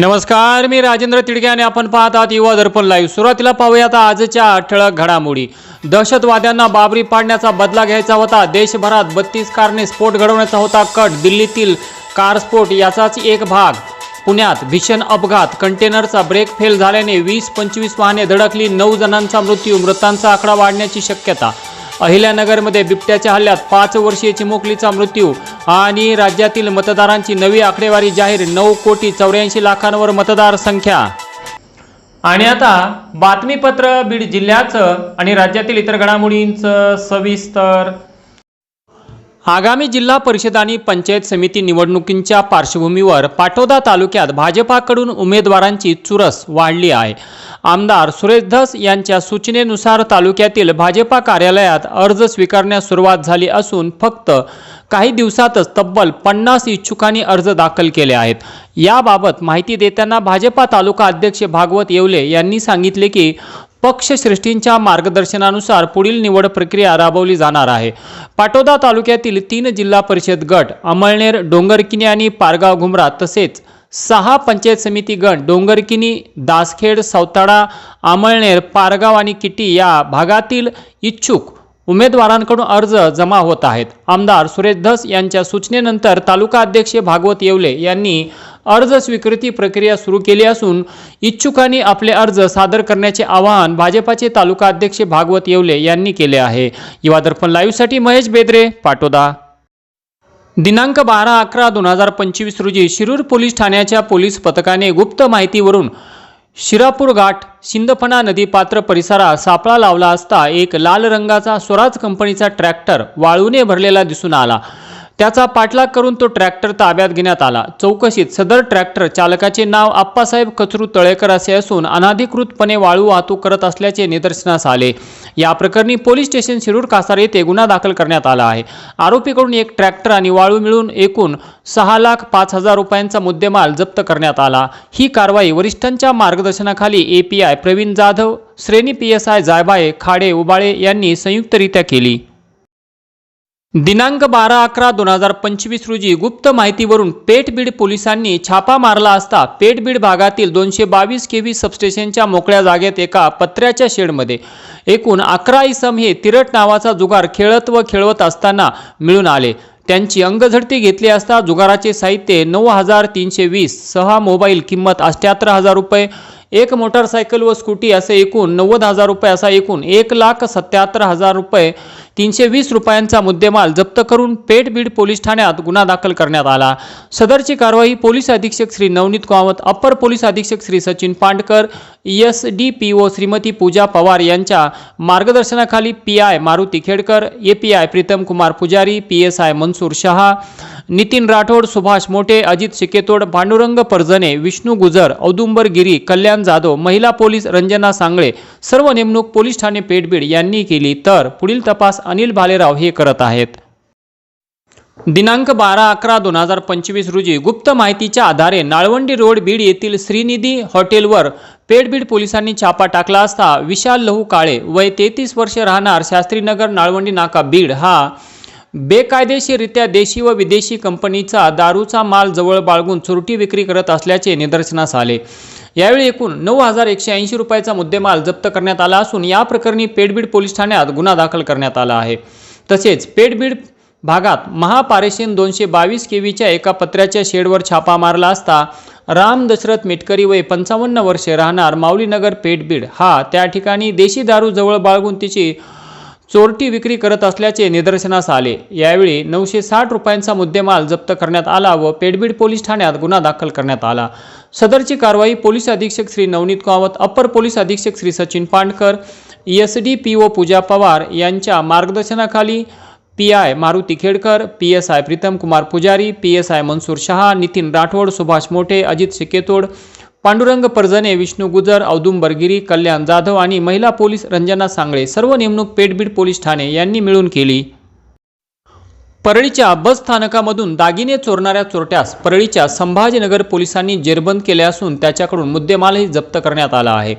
नमस्कार मी राजेंद्र तिडके आणि आपण पाहत आहात युवा दर्पण लाईव्ह सुरुवातीला पाहूयात आजच्या ठळक घडामोडी. दहशतवाद्यांना बाबरी पाडण्याचा बदला घ्यायचा होता. देशभरात बत्तीस कारने स्फोट घडवण्याचा होता कट. दिल्लीतील कार स्फोट याचाच एक भाग. पुण्यात भीषण अपघात. कंटेनरचा ब्रेक फेल झाल्याने वीस पंचवीस वाहने धडकली. नऊ जणांचा मृत्यू. मृतांचा आकडा वाढण्याची शक्यता. अहिल्यानगरमध्ये बिबट्याच्या हल्ल्यात पाच वर्षीय चिमुकलीचा मृत्यू आणि राज्यातील मतदारांची नवी आकडेवारी जाहीर नऊ कोटी चौऱ्याऐंशी लाखांवर मतदार संख्या. आणि आता बातमीपत्र बीड जिल्ह्याचं आणि राज्यातील इतर घडामोडींचं सविस्तर आगामी जिल्हा परिषद आणि पंचायत समिती निवडणुकींच्या पार्श्वभूमीवर पाटोदा तालुक्यात भाजपाकडून उमेदवारांची चुरस वाढली आहे. आमदार सुरेश धस यांच्या सूचनेनुसार तालुक्यातील भाजपा कार्यालयात अर्ज स्वीकारण्यास सुरुवात झाली असून फक्त काही दिवसातच तब्बल पन्नास इच्छुकांनी अर्ज दाखल केले आहेत. याबाबत माहिती देताना भाजपा तालुका अध्यक्ष भागवत येवले यांनी सांगितले की पक्षश्रेष्ठींच्या मार्गदर्शनानुसार पुढील निवड प्रक्रिया राबवली जाणार आहे. पाटोदा तालुक्यातील तीन जिल्हा परिषद गट अमळनेर डोंगरकिनी आणि पारगाव घुमरा तसेच सहा पंचायत समिती गट डोंगरकिनी दासखेड सौताडा अमळनेर पारगाव आणि किटी या भागातील इच्छुक उमेदवारांकडून अर्ज जमा होत आहेत. आमदार सुरेश धस यांच्या सूचनेनंतर तालुका अध्यक्ष भागवत येवले यांनी अर्ज स्वीकृती प्रक्रिया सुरू केली असून इच्छुकांनी आपले अर्ज सादर करण्याचे आवाहन भाजपाचे तालुका अध्यक्ष भागवत येवले यांनी केले आहे. युवा दर्पण लाईव्हसाठी महेश बेद्रे पाटोदा. दिनांक बारा अकरा दोन हजार पंचवीस रोजी शिरूर पोलीस ठाण्याच्या पोलीस पथकाने गुप्त माहितीवरून शिरापूर घाट शिंदफणा नदी पात्र परिसरात सापळा लावला असता एक लाल रंगाचा स्वराज कंपनीचा ट्रॅक्टर वाळूने भरलेला दिसून आला. त्याचा पाठलाग करून तो ट्रॅक्टर ताब्यात घेण्यात आला. चौकशीत सदर ट्रॅक्टर चालकाचे नाव आप्पासाहेब कचरू तळेकर असे असून अनाधिकृतपणे वाळू वाहतूक करत असल्याचे निदर्शनास आले. या प्रकरणी पोलीस स्टेशन शिरूर कासार येथे गुन्हा दाखल करण्यात आला आहे. आरोपीकडून एक ट्रॅक्टर आणि वाळू मिळून एकूण सहा लाख पाच हजार रुपयांचा मुद्देमाल जप्त करण्यात आला. ही कारवाई वरिष्ठांच्या मार्गदर्शनाखाली एपीआय प्रवीण जाधव श्रेणी पी एस आय जायबाये खाडे उबाळे यांनी संयुक्तरित्या केली. दिनांक बारा अकरा दोन हजार पंचवीस रोजी गुप्त माहितीवरून पेठबीड पोलिसांनी छापा मारला असता पेठबीड भागातील दोनशे बावीस के व्ही सबस्टेशनच्या मोकळ्या जागेत एका पत्र्याच्या शेडमध्ये एकूण अकरा इसम हे तिरट नावाचा जुगार खेळत व खेळवत असताना मिळून आले. त्यांची अंगझडती घेतली असता जुगाराचे साहित्य नऊ हजार तीनशे वीस सहा मोबाईल किंमत अष्ट्याहत्तर हजार रुपये एक मोटारसायकल व स्कूटी असे एकूण नव्वद हजार रुपये असा एकूण एक लाख सत्याहत्तर हजार रुपये तीनशे वीस रुपयांचा मुद्देमाल जप्त करून पेठबीड पोलीस ठाण्यात गुन्हा दाखल करण्यात आला. सदरची कारवाई पोलीस अधीक्षक श्री नवनीत कामत अप्पर पोलीस अधीक्षक Shri Sachin Pandkar S D P O Shrimati Pooja Pawar यांच्या मार्गदर्शनाखाली P I Maruti Khedkar A P I Pritam Kumar Pujari P S I Mansoor Shah Nitin Rathod Subhash Mothe Ajit Shiketod Pandurang Parjane Vishnu Gujar Audumbar Giri Kalyan Jadhav महिला police Ranjana Sangle सर्व नेमणूक police Thane Peth Beed यांनी केली. तर पुढील तपास अनिल भालेराव हे करत आहेत. दिनांक बारा अकरा दोन हजार पंचवीस रोजी गुप्त माहितीच्या आधारे नाळवंडी रोड बीड येथील श्रीनिधी हॉटेलवर पेडबीड पोलिसांनी छापा टाकला असता विशाल लहू काळे वय तेहतीस वर्ष राहणार शास्त्रीनगर नाळवंडी नाका बीड हा बेकायदेशीररित्या देशी व विदेशी कंपनीचा दारूचा माल जवळ बाळगून चुरटी विक्री करत असल्याचे निदर्शनास आले. यावेळी एकूण नऊ हजार एकशे ऐंशी रुपयाचा मुद्देमाल जप्त करण्यात आला असून या प्रकरणी पेडबीड पोलीस ठाण्यात गुन्हा दाखल करण्यात आला आहे. तसेच पेडबीड भागात महापारेशीन दोनशे बावीस केवीच्या एका पत्र्याच्या शेडवर छापा मारला असता राम दशरथ मेटकरी वय पंचावन्न वर्षे राहणार माऊलीनगर पेटबीड हा त्या ठिकाणी देशी दारू जवळ बाळगून तिची चोरटी विक्री करत असल्याचे निदर्शनास आले. यावेळी नऊशे साठ रुपयांचा मुद्देमाल जप्त करण्यात आला व पेडबीड पोलीस ठाण्यात गुन्हा दाखल करण्यात आला. सदरची कारवाई पोलीस अधीक्षक श्री नवनीत कामत अप्पर पोलीस अधीक्षक Shri Sachin Pandkar S D P O Pooja Pawar यांच्या मार्गदर्शनाखाली P I Maruti Khedkar P S I Pritam Kumar Pujari P S I Mansoor Shah Nitin Rathod Subhash Mothe Ajit Shiketod Pandurang Parjane Vishnu गुजर अवधूम बरगिरी कल्याण जाधव आणि महिला police Ranjana Sangle सर्व नेमणूक Peth Beed police Thane यांनी मिळून केली. परळीच्या बस स्थानकामधून दागिने चोरणाऱ्या चोरट्यास परळीच्या संभाजीनगर पोलिसांनी जेरबंद केले असून त्याच्याकडून मुद्देमालही जप्त करण्यात आला आहे.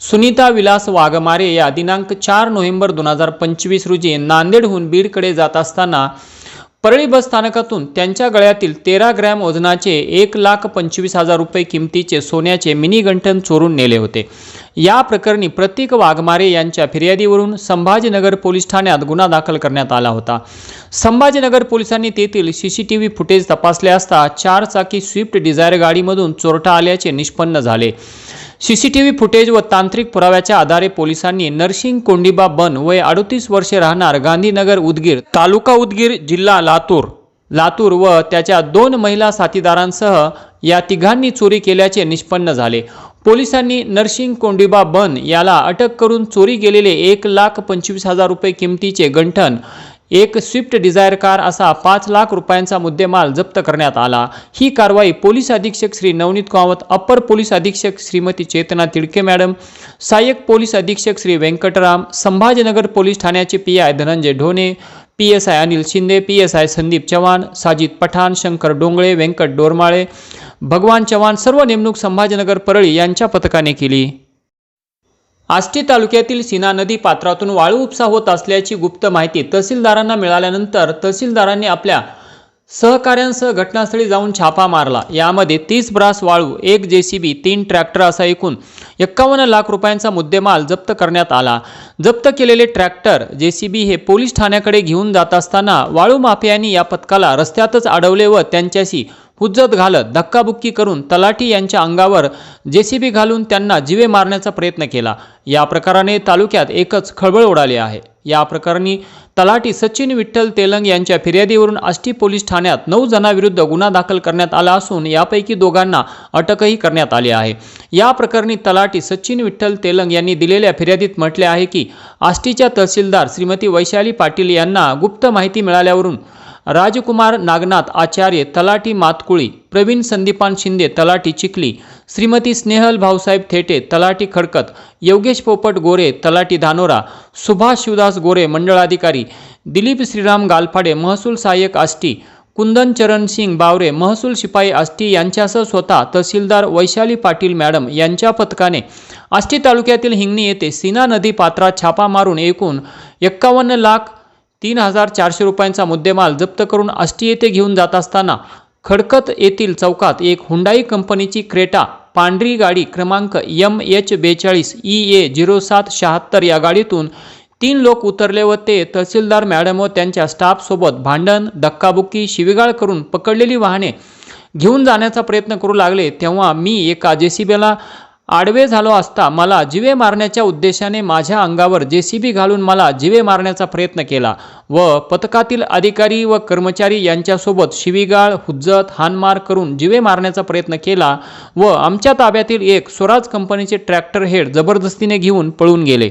सुनीता विलास वाघमारे या दिनांक चार नोव्हेंबर दोन हजार पंचवीस रोजी नांदेडहून बीडकडे जात असताना परळी बस स्थानकातून त्यांच्या गळ्यातील तेरा ग्रॅम वजनाचे एक लाख पंचवीस हजार रुपये किमतीचे सोन्याचे मिनी गंठन चोरून नेले होते. या प्रकरणी प्रतीक वाघमारे यांच्या फिर्यादीवरून संभाजीनगर पोलीस ठाण्यात गुन्हा दाखल करण्यात आला होता. संभाजीनगर पोलिसांनी तेथील C C T V footage तपासले असता चार चाकी स्विफ्ट डिझायर गाडीमधून चोरटा आल्याचे निष्पन्न झाले. सीसीटीव्ही फुटेज व तांत्रिक पुराव्याच्या आधारे पोलिसांनी नरसिंग कोंडिबा बन वय अडतीस वर्षे राहणार गांधीनगर उदगीर तालुका उदगीर जिल्हा लातूर. लातूर व त्याच्या दोन महिला साथीदारांसह या तिघांनी चोरी केल्याचे निष्पन्न झाले. पोलिसांनी नरसिंग कोंडिबा बन याला अटक करून चोरी गेलेले एक लाख पंचवीस हजार रुपये किमतीचे गंठन एक स्विफ्ट डिझायर कार असा पाच लाख रुपयांचा मुद्देमाल जप्त करण्यात आला. ही कारवाई पोलीस अधीक्षक श्री नवनीत कावत अप्पर पोलीस अधीक्षक श्रीमती चेतना तिडके मॅडम सहाय्यक पोलीस अधीक्षक श्री व्यंकटराम संभाजीनगर पोलीस ठाण्याचे P I Dhananjay Dhone P S I Anil Shinde P S I Sandeep Chavan Sajid Pathan Shankar Dongle Vyankat Dormale Bhagwan Chavan सर्व नेमणूक संभाजीनगर परळी यांच्या पथकाने केली. आष्टी तालुक्यातील सीना नदी पात्रातून वाळू उपसा होत असल्याची गुप्त माहिती तहसीलदारांना मिळाल्यानंतर तहसीलदारांनी आपल्या सहकाऱ्यांसह घटनास्थळी जाऊन छापा मारला. यामध्ये तीस ब्रास वाळू एक जेसीबी तीन ट्रॅक्टर असा एकूण एक्कावन्न लाख रुपयांचा मुद्देमाल जप्त करण्यात आला. जप्त केलेले ट्रॅक्टर जेसीबी हे पोलीस ठाण्याकडे घेऊन जात असताना वाळू माफियांनी या पथकाला रस्त्यातच अडवले व त्यांच्याशी हुज्जत घालत धक्काबुक्की करून तलाठी यांच्या अंगावर जेसीबी घालून त्यांना जिवे मारण्याचा प्रयत्न केला. या प्रकाराने तालुक्यात एकच खळबळ उडाली आहे. या प्रकरणी तलाठी सचिन विठ्ठल तेलंग यांच्या फिर्यादीवरून आष्टी पोलीस ठाण्यात नऊ जणांविरुद्ध गुन्हा दाखल करण्यात आला असून यापैकी दोघांना अटकही करण्यात आली आहे. या प्रकरणी तलाठी सचिन विठ्ठल तेलंग यांनी दिलेल्या फिर्यादीत म्हटले आहे की आष्टीच्या तहसीलदार श्रीमती वैशाली पाटील यांना गुप्त माहिती मिळाल्यावरून राजकुमार नागनाथ आचार्य तलाठी मातकुळी प्रवीण संदीपान शिंदे तलाठी चिखली श्रीमती स्नेहल भाऊसाहेब थेटे तलाठी खडकत योगेश पोपट गोरे तलाठी धानोरा सुभाष शिवदास गोरे मंडळाधिकारी दिलीप श्रीराम गालफाडे महसूल सहाय्यक आष्टी कुंदन चरण सिंग बावरे महसूल शिपाई आष्टी यांच्यासह स्वतः तहसीलदार वैशाली पाटील मॅडम यांच्या पथकाने आष्टी तालुक्यातील हिंगणी येथे सीना नदी पात्रात छापा मारून एकूण एक्कावन्न लाख तीन हजार चारशे रुपयांचा मुद्देमाल जप्त करून आष्टी येथे घेऊन जात असताना खडकत येथील चौकात एक हुंडाई कंपनीची क्रेटा पांढरी गाडी क्रमांक यम एच बेचाळीस ई ए झिरो सात शहात्तर या गाडीतून तीन लोक उतरले व ते तहसीलदार मॅडम व त्यांच्या स्टाफसोबत भांडण धक्काबुक्की शिवीगाळ करून पकडलेली वाहने घेऊन जाण्याचा प्रयत्न करू लागले. तेव्हा मी एका जेसीबीला आडवे झालो असता मला जिवे मारण्याच्या उद्देशाने माझ्या अंगावर जेसीबी घालून मला जिवे मारण्याचा प्रयत्न केला व पथकातील अधिकारी व कर्मचारी यांच्यासोबत शिवीगाळ हुज्जत हानमार करून जिवे मारण्याचा प्रयत्न केला व आमच्या ताब्यातील एक स्वराज कंपनीचे ट्रॅक्टर हेड जबरदस्तीने घेऊन पळून गेले.